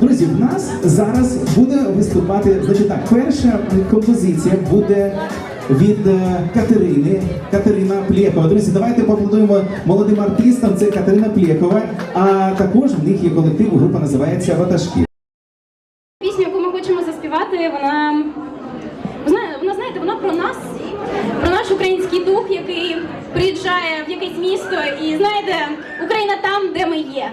Друзі, в нас зараз буде виступати. Значить так, перша композиція буде від е, Катерини. Катерина Плєхова. Друзі, давайте поаплодуємо молодим артистам. Це Катерина Плєхова. А також в них є колектив. Група називається Ватажки. Пісню, яку ми хочемо заспівати, вона, вона знаєте, вона про нас, про наш український дух, який приїжджає в якесь місто, і знаєте, Україна там, де ми є.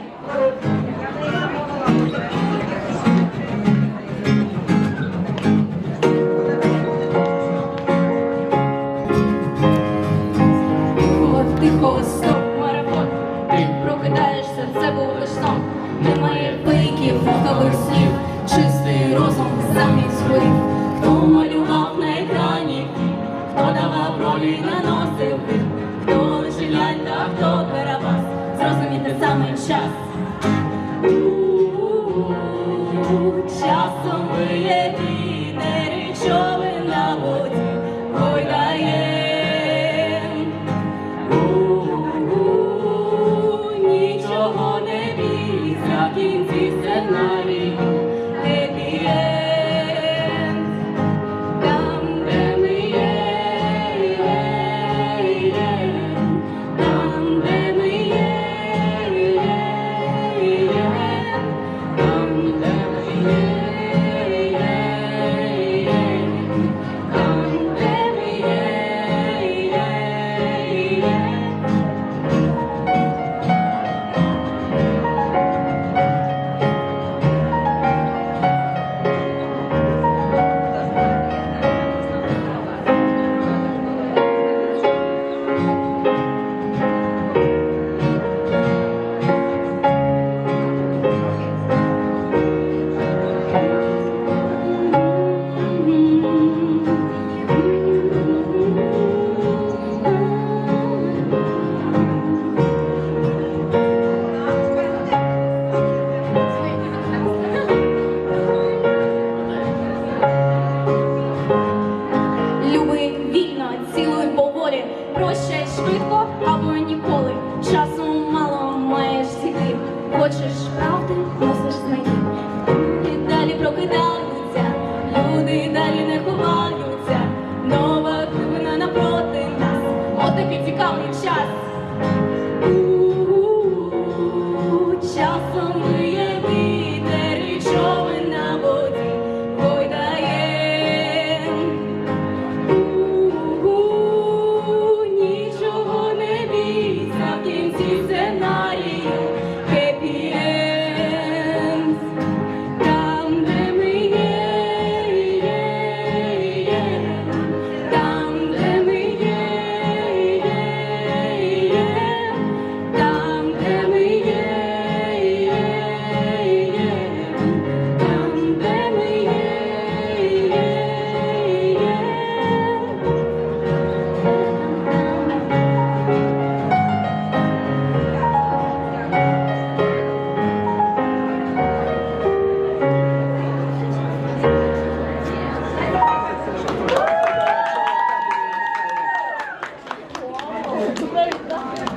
Хто вас Зрозуміти саме час. Часом ви вітер, тобою ніколи. Часу мало маєш сіти. Хочеш правди, мусиш знайти. і далі прокидаються, люди далі не ховаються. Нова хвилина напроти нас. Отакий цікавий час.